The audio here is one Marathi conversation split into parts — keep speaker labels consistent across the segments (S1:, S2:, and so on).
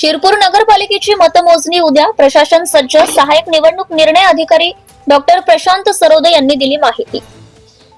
S1: शिरपूर नगरपालिकेची मतमोजणी उद्या. प्रशासन सज्ज सहाय्यक निवडणूक निर्णय अधिकारी डॉक्टर प्रशांत सरोदे यांनी दिली माहिती.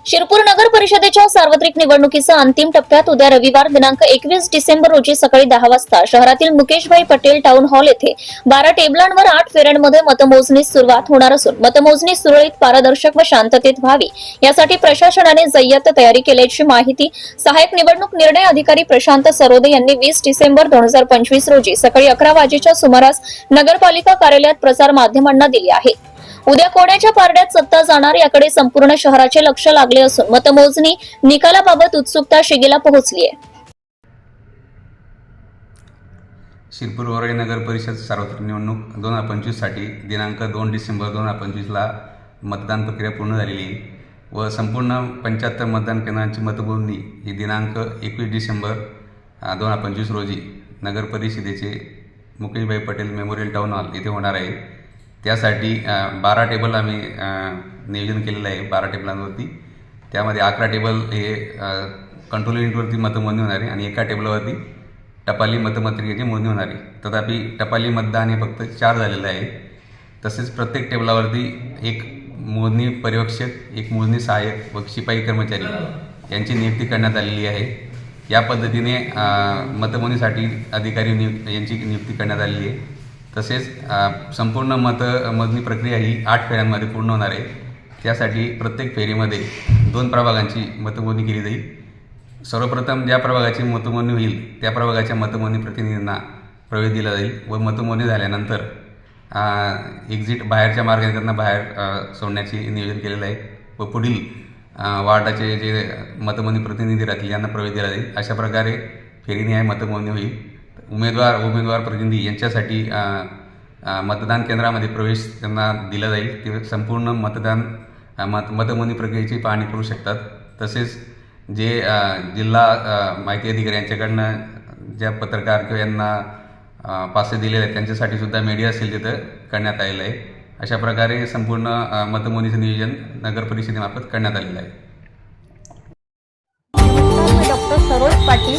S1: शिरपूर नगर परिषदेच्या सार्वत्रिक निवडणुकीचा अंतिम टप्प्यात उद्या रविवार दिनांक एकवीस डिसेंबर रोजी सकाळी दहा वाजता शहरातील मुकेशभाई पटेल टाउन हॉल येथे बारा टेबलांवर आठ फेऱ्यांमध्ये मतमोजणी सुरुवात होणार असून मतमोजणी सुरळीत पारदर्शक व शांततेत व्हावी यासाठी प्रशासनाने जय्यत तयारी केल्याची माहिती सहाय्यक निवडणूक निर्णय अधिकारी प्रशांत सरोदे यांनी वीस डिसेंबर दोन हजार पंचवीस रोजी सकाळी अकरा वाजेच्या सुमारास नगरपालिका कार्यालयात प्रसार माध्यमांना दिली आहे. उद्या कोण्याच्या पारड्यात सत्ता जाणार याकडे संपूर्ण शहराचे लक्ष लागले असून मतमोजणी निकालाबाबत उत्सुकता शिगेला पोहोचली आहे
S2: शिरपूर वरळी नगर परिषद सार्वत्रिक निवडणूक दोन हजार पंचवीससाठी दिनांक दोन डिसेंबर दोन हजार पंचवीसला मतदान प्रक्रिया पूर्ण झालेली आहे. व संपूर्ण पंच्याहत्तर मतदान केंद्रांची मतमोजणी ही दिनांक एकवीस डिसेंबर दोन हजार पंचवीस रोजी नगर परिषदेचे Mukeshbhai Patel memorial town hall येथे होणार आहे. त्यासाठी बारा टेबल आम्ही नियोजन केलेलं आहे बारा टेबलांवरती. त्यामध्ये अकरा टेबल हे कंट्रोल युनिटवरती मतमोजणी होणार आहे आणि एका टेबलवरती टपाली मतपत्रिकेची मोजणी होणार. आहे तथापि टपाली मतदान हे फक्त चार झालेलं आहे. तसेच प्रत्येक टेबलावरती एक मोजणी पर्यवेक्षक एक मोजणी सहाय्यक व शिपाई कर्मचारी यांची नियुक्ती करण्यात आलेली आहे. या पद्धतीने मतमोजणीसाठी अधिकारी नियुक्त यांची नियुक्ती करण्यात आलेली आहे. तसेच संपूर्ण संपूर्ण मधली प्रक्रिया ही आठ फेऱ्यांमध्ये पूर्ण होणार आहे. त्यासाठी प्रत्येक फेरीमध्ये दोन प्रभागांची मतमोजणी केली जाईल. सर्वप्रथम ज्या प्रभागाची मतमोजणी होईल त्या प्रभागाच्या मतमोजणी प्रतिनिधींना प्रवेश दिला जाईल व मतमोजणी झाल्यानंतर एक्झिट बाहेरच्या मार्गाने त्यांना बाहेर सोडण्याचे नियोजन केलेलं आहे व पुढील वार्डाचे जे मतमोजणी प्रतिनिधी राहतील यांना प्रवेश दिला जाईल. अशा प्रकारे फेरीनिहाय मतमोजणी होईल. उमेदवार उमेदवार प्रतिनिधी यांच्यासाठी मतदान केंद्रामध्ये प्रवेश त्यांना दिला जाईल. ते संपूर्ण मतदान मत मतमोजणी प्रक्रियेची पाहणी करू शकतात. तसेच जे जिल्हा माहिती अधिकारी यांच्याकडनं ज्या पत्रकार किंवा यांना पासे दिलेले आहेत त्यांच्यासाठी सुद्धा मीडिया सेल तिथं करण्यात आलेलं आहे. अशा प्रकारे संपूर्ण मतमोजणीचं नियोजन नगर परिषदेमार्फत करण्यात आलेलं आहे.
S3: Doctor Saroj Patil